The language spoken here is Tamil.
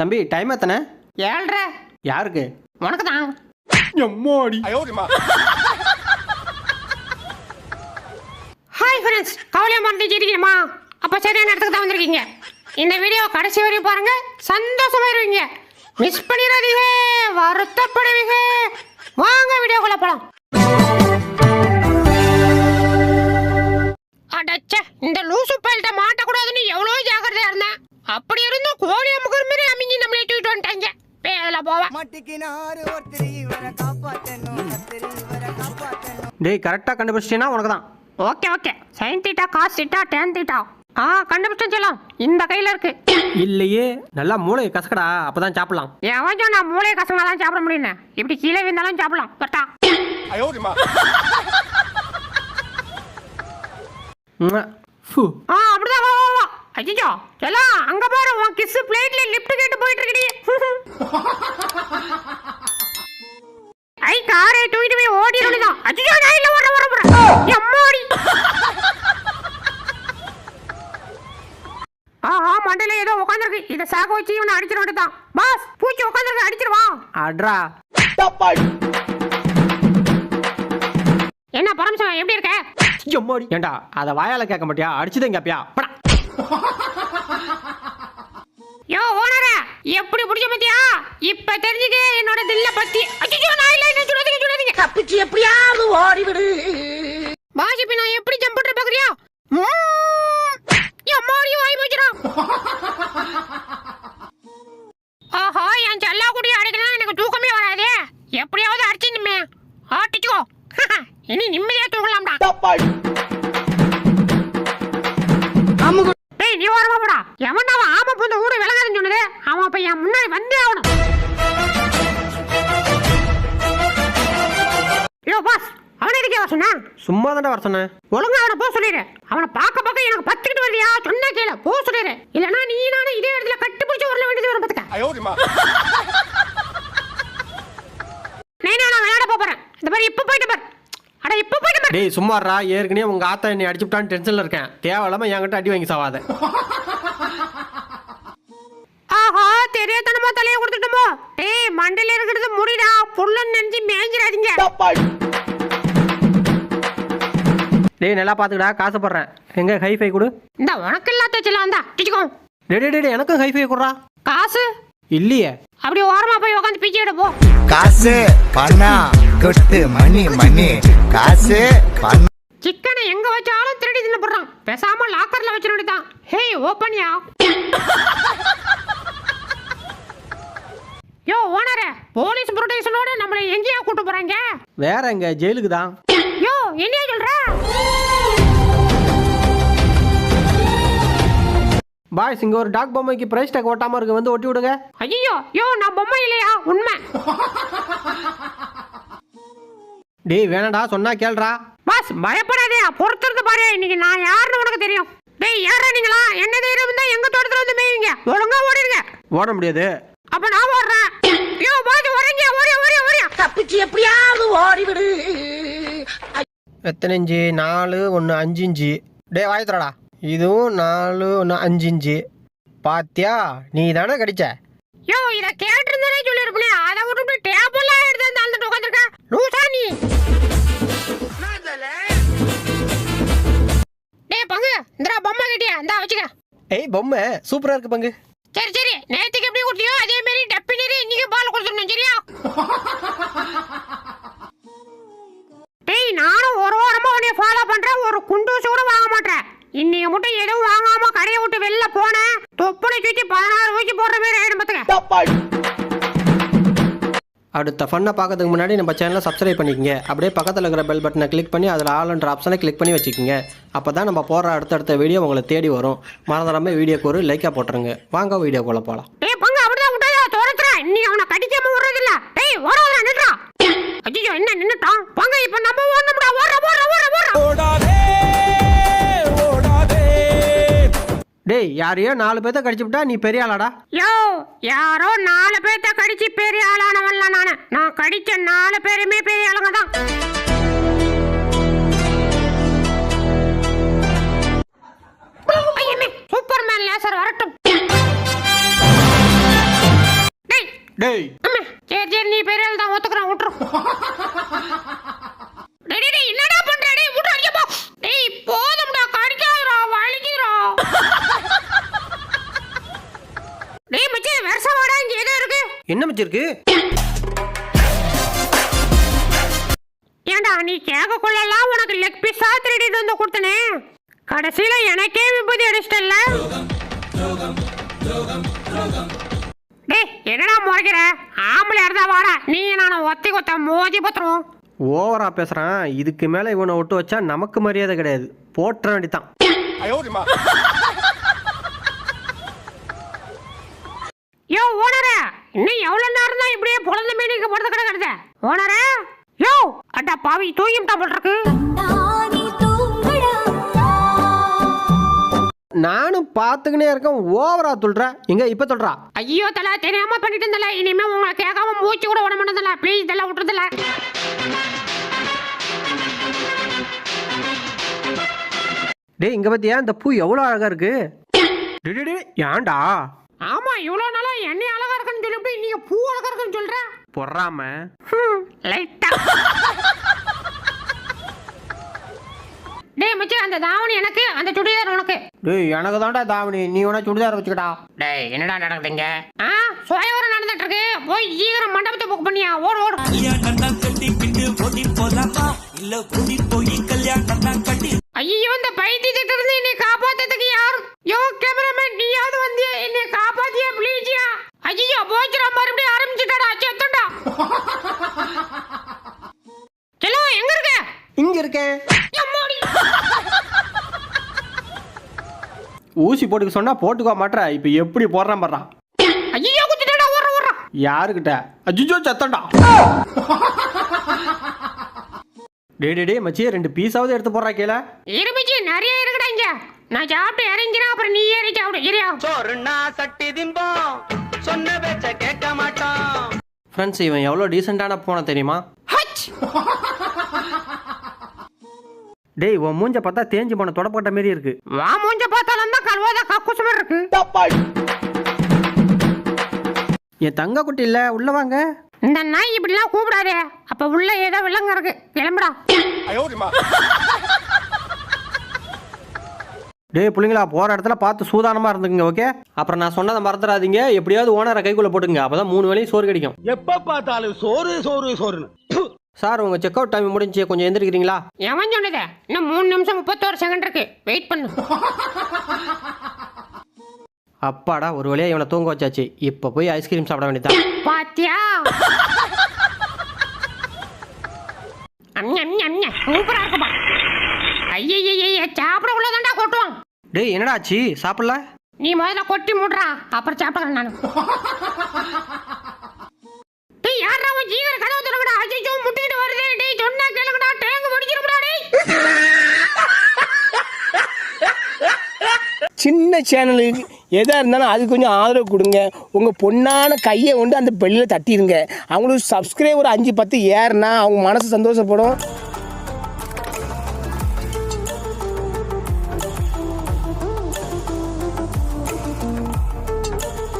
தம்பி டைம் எத்தனை? ஏழ்ரை. யாருக்கு? உனக்கு தான் எம்மாடி ஹாய் ஃப்ரெண்ட்ஸ் கவலையை மறந்து இருக்கீங்கம்மா அப்போ சரியான இடத்துக்கு தான் வந்திருக்கீங்க. இந்த வீடியோ கடைசி வரையும் பாருங்க. சந்தோஷமாயிருவீங்க மிஸ் பண்ணிடாதீங்க. வருத்தப்படுவீங்க வாங்க வீடியோக்குள்ள போலாம். அடச்சே இந்த லூசு பயில்கிட்ட மாட்டக்கூடாதுன்னு எவ்வளோ ஜாக்கிரதையா இருந்தேன். அப்படி இருந்தும் கோழி அமுக்குற மாதிரி அமைஞ்சு நம்மளே தூக்கிட்டு வந்துட்டாங்க. பேல போவேன் மட்டிக்கினாரு ஒருத்தர் இவரை காப்பாத்தணும் கத்திரி இவரை காப்பாத்தணும். டேய் கரெக்டாக கண்டுபிடிச்சிட்டீங்கன்னா உனக்கு தான் okay okay. Sine theta cos theta tan theta ஆ கண்டுபிடிச்சேன் செல்லம் இந்த கையில இருக்கு. இல்லையே. நல்லா மூளை கசக்கடா அப்போ தான் சாப்பிடலாம். எவன் சொன்னா மூளையை கசங்க தான் சாப்பிட முடியும்னு? இப்படி கீழே விழுந்தாலும் சாப்பிடலாம். கரெக்டா. ஆ அப்படிதான். வா வா வா. அஜிஜோ செல்லம் அங்க பாரு உன் கிஸ் பிளேட்ல லிஃப்ட் கேட்டு போயிட்டு இருக்கடி ஐ காரை தூக்கிட்டு போய் ஓடி தான் அஜிஜோ நான் இல்ல வர வர வர எம்மாடி ஆ மண்டையில ஏதோ உட்காந்துருக்கு இதை சாக வச்சு இவனை அடிச்சிட வேண்டியதான் பாஸ் பூச்சி உட்காந்துருக்கு அடிச்சிருவா அட்ரா என்ன பரமசிவம் எப்படி இருக்க? எம்மாடி ஏண்டா அதை வாயால கேட்க மாட்டியா? அடிச்சுதான் கேப்பியா யோ ஓனர எப்படி புடிச்ச பத்தியா? இப்ப தெரிஞ்சுக்க என்னோட தில்ல பத்தி. அச்சோ நான் இல்ல என்ன சொல்லாதீங்க சொல்லாதீங்க தப்பிச்சு எப்படியாவது ஓடிவிடு. பாஸ் சும்மா தான்டா வர சொன்னேன். ஒழுங்கா அவனை போக சொல்லிடு. அவனை பார்க்க பார்க்க எனக்கு பத்துக்கிட்டு வரலையா சொன்னா கேள. போக சொல்லிடு. இல்லனா நீ நானும் இதே இடத்துல கட்டி பிடிச்சி வரல வேண்டியது வரும் பாத்துக்க நான் நான் விளையாட போறேன். இந்த மாதிரி இப்ப போயிட்டு பாரு. அட இப்ப போயிட்டு பாரு. டேய் சும்மாறா ஏற்கனவே உங்க ஆத்தா என்னை அடிச்சுட்டான்னு டென்ஷன்ல இருக்கேன். தேவையில்லாம என்கிட்ட அடி வாங்கி சாவாத. ஆஹா தெரியாதனமா தலைய கொடுத்துட்டோமோ? டேய் மண்டையில இருக்கிறது முடிடா. புல்லன்னு நினைச்சு மேய்ஞ்சிடாதீங்க டேய் நல்லா பாத்துக்கடா காசுப்படுறேன் எங்க ஹைஃபை கொடு. இந்த உனக்கு இல்லாத வச்சலாம் வந்தா டிச்சுக்கோ டேய் டேய், டேய் எனக்கும் ஹைஃபை கொடுறா. காசு? இல்லையே. அப்படி ஓரமா போய் உட்காந்து பிச்சை எடு போ. காசு பணம் கொட்டு மணி மணி. காசு பணம் சிக்கனை எங்க வச்சாலும் திருடி தின்னு போடுறான். பேசாம லாக்கர்ல வச்சிட வேண்டியதான் ஹேய் ஓப்பன்யா யோ? ஓனரே போலீஸ் ப்ரொடெக்ஷனோட நம்மளை எங்கேயா கூட்டு போறாங்க? வேற எங்க? ஜெயிலுக்கு தான் பாய்ஸ் இங்க ஒரு டாக் பொம்மைக்கு பிரைஸ் டேக் ஓட்டாம இருக்கு வந்து ஒட்டி விடுங்க. ஐயோ யோ நான் பொம்மை இல்லையா? உண்மை. டேய் வேணாடா சொன்னா கேளுடா பாஸ் பயப்படாதே பொறுத்திருந்து பாரு. இன்னைக்கு நான் யாருன்னு உனக்கு தெரியும். டேய் யாரா நீங்களா? என்ன தைரியம் இருந்தா எங்க தோட்டத்துல வந்து மேய்வீங்க? ஒழுங்கா ஓடிடுங்க ஓட முடியாது. அப்ப நான் ஓடுறேன். யோ பாஸ் ஓடுங்க ஓடியா ஓடியா ஓடியா தப்பிச்சு எப்படியாவது ஓடிவிடு. எத்தனை இஞ்சி நாலு ஒன்று அஞ்சு இஞ்சி டே வாய் தரடா இதுவும் நாலு அஞ்சு இஞ்சி பாத்தியா? நீ தானே கடிச்ச? யோ இத கேட்டிருந்தானே சொல்லிருப்பனே. அதை விட்டுட்டு டேபிள்லாம் எடுத்து வந்து அந்த உட்காந்துருக்க லூசா நீ. டேய் பங்கு. இந்தா பொம்மை கிட்டியா? இந்தா வச்சுக்க. ஏய் பொம்மை. சூப்பரா இருக்கு பங்கு. சரி சரி. நேத்துக்கு எப்படி கொடுத்தியோ அதே மாதிரி டப்பி நீர் இன்னைக்கு பால் கொடுத்துடணும். சரியா டேய் நானும் ஒரு வாரமா உன்னை ஃபாலோ பண்றேன் ஒரு குண்டூசி கூட வாங்க மாட்டேன் இன்னைக்கு மட்டும் எதுவும் வாங்காம கடையை விட்டு வெளில போனேன் தொப்புளை சுத்தி பதினாறு ஊசி போடுற மாதிரி ஆயிடும் அடுத்த ஃபன்னை பார்க்கறதுக்கு முன்னாடி நம்ம சேனலை சப்ஸ்கிரைப் பண்ணிக்கங்க. அப்படியே பக்கத்தில் இருக்கிற பெல் பட்டனை கிளிக் பண்ணி அதில் ஆல்ன்ற ஆப்ஷனை கிளிக் பண்ணி வச்சுக்கோங்க. அப்போ தான் நம்ம போடுற அடுத்தடுத்த வீடியோ உங்களை தேடி வரும். மறந்துடாமல் வீடியோக்கு ஒரு லைக்காக போட்டுருங்க. வாங்க வீடியோக்குள்ளே போகலாம் டேய் பங்கு அப்படிதான் விட்டாதா துரத்துறேன் நீ அவனை கடிக்காம விடுறது இல்ல டேய் ஓடாத நின்றா ஐயோ என்ன நின்னுட்டான்? பங்கு இப்ப நம்ம ஓடணும்டா. ஓடுற ஓடுற ஓடுற. டேய் யாரையோ நாலு பேர்த்த கடிச்சு விட்டா நீ பெரிய ஆளாடா. யோ யாரோ நாலு பேர்த்த கடிச்சு பெரிய ஆளானவன்ல நானு. நான் கடிச்ச நாலு பேருமே பெரிய ஆளுங்க தான் என்ன மச்சிருக்கு? ஏன்டா நீ கேட்கக்குள்ளெல்லாம் உனக்கு லெக் பீஸா திருடிட்டு வந்து கொடுத்தனே? கடைசியில எனக்கே விபதி அடிச்சிட்டல்ல? டேய் என்னடா முறைக்கிற? ஆம்பளை இருந்தா வாடா? நீ நான் ஒத்தி கொத்த மோதி பத்திரம் ஓவரா பேசுறான். இதுக்கு மேல இவனை விட்டு வச்சா நமக்கு மரியாதை கிடையாது. போட்டுற வேண்டித்தான் யோ ஓனரே இன்னும் எவ்வளவு நேரம் தான் இப்படியே பொழந்த மீனிக்கு படுத்து கிடக்குறது ஓனரே யோ அட்டா பாவி தூங்கிட்டா போல் இருக்கு. நானும் பார்த்துக்கினே இருக்கேன் ஓவரா துள்ற எங்க இப்ப சொல்றா. ஐயோ தல தெரியாம பண்ணிட்டு இருந்தல இனிமே உங்களை கேட்காம மூச்சு கூட விட மாட்டேன் ப்ளீஸ் இதெல்லாம் விட்டுறதில்ல டேய் இங்க பாத்தியா இந்த பூ எவ்வளவு அழகா இருக்கு? ஏன்டா? ஆமா இவ்வளவு நாளா என்ன அழகா சொல்லிவிட்டு நீங்க பூ அழகா இருக்குன்னு சொல்ற? பொறாம. லைட்டா. டேய் மச்சான் அந்த தாவணி எனக்கு அந்த சுடிதார் உனக்கு. டேய் எனக்கு தான்டா தாவணி. நீ வேணா சுடிதார் வச்சுக்கடா. டேய் என்னடா நடக்குதுங்க? ஆ சுயவரம் நடந்துட்டு இருக்கு போய் ஈகரம் மண்டபத்தை புக் பண்ணியா? ஓடு ஓடு. கல்யாணம் கட்டி பிட்டு ஓடி போலாமா? இல்ல ஓடி போய் கல்யாணம் கட்டி ஐயோ இந்த பைத்தியத்திட்ட இருந்து என்னை காப்பாத்துறதுக்கு யார் யோ கேமராமேன் நீயாவது வந்தியா என்னை காப்பாத்தியா ப்ளீஜியா ஐயோ போச்சுடா மறுபடியும் ஆரம்பிச்சுட்டாடா செத்துண்டா செல்லோ எங்க இருக்க இங்க இருக்கேன். ஊசி போட்டுக்க சொன்னா போட்டுக்கோ மாட்ற. இப்ப எப்படி போடுறான் பாடுறான் ஐயோ குத்திட்டாடா ஓடுற ஓடுற. யாருக்கிட்ட? அஜிஜோ சத்தண்டா டேய் டேய், டேய் மச்சி ரெண்டு பீஸாவது எடுத்து போடுறா கீழே. இருமிச்சு நிறைய இருக்குடா இங்க. நான் சாப்பிட்டு இறங்கினா அப்புறம் நீ ஏறி சாப்பிடு. சரியா சோறுனா சட்டி திம்போம். சொன்ன பேச்ச கேட்க மாட்டோம். ஃப்ரெண்ட்ஸ் இவன் எவ்வளோ டீசெண்டான போன தெரியுமா? ஹச்! டேய் உன் மூஞ்ச பார்த்தா தேஞ்சு போன தொடப்பட்ட மாரி இருக்கு. வா மூஞ்ச பார்த்தாலும் தான் கல்வாத கக்குசு மாதிரி இருக்கு. என் தங்க குட்டி இல்ல உள்ள வாங்க. இந்த நாய் இப்படிலாம் கூப்பிடாதே. அப்ப உள்ள ஏதோ விலங்கு இருக்கு. கிளம்புடா. டேய் புள்ளைங்களா போற இடத்துல பார்த்து சூதானமா இருந்துக்குங்க ஓகே அப்புறம் நான் சொன்னதை மறந்துடாதீங்க. எப்படியாவது ஓனரை கைக்குள்ள போட்டுங்க அப்பதான் மூணு வேளையும் சோறு கிடைக்கும். எப்ப பார்த்தாலும் சோறு சோறு சோறுன்னு. சார் உங்க செக் அவுட் டைம் முடிஞ்சு கொஞ்சம் எந்திரிக்கிறீங்களா? எவன் சொன்னது? இன்னும் மூணு நிமிஷம் முப்பத்தோரு செகண்ட் இருக்கு. வெயிட் பண்ணு. அப்பாடா ஒரு வழியா இவனை தூங்க வச்சாச்சு. இப்போ போய் ஐஸ்கிரீம் சாப்பிட வேண்டியதான் பாத்தியா? அம்ஞ, அம்ஞ, அம்ஞ. சூப்பரா இருக்குப்பா. ஐயய்யய்ய சாப்பிட உள்ளதாண்டா கொட்டுவான். டேய் என்னடா ஆச்சு? சாப்பிடல? நீ முதல்ல கொட்டி முடுறா. அப்புறம் சாப்பிடுறேன் நான். டேய் யாரா அவன் ஜீவர கனவு திறங்கடா அஜிஜோ முட்டிட்டு வருதே. டேய் சொன்னா கேளுங்கடா டேங்கு வெடிச்சிரும்டா டேய். சின்ன சேனலுக்கு எதாக இருந்தாலும் அது கொஞ்சம் ஆதரவு கொடுங்க. உங்கள் பொண்ணான கையை கொண்டு அந்த பெல்லில் தட்டிடுங்க. அவங்களுக்கு சப்ஸ்கிரைபர் அஞ்சு பத்து ஏறுனா அவங்க மனசு சந்தோஷப்படும்.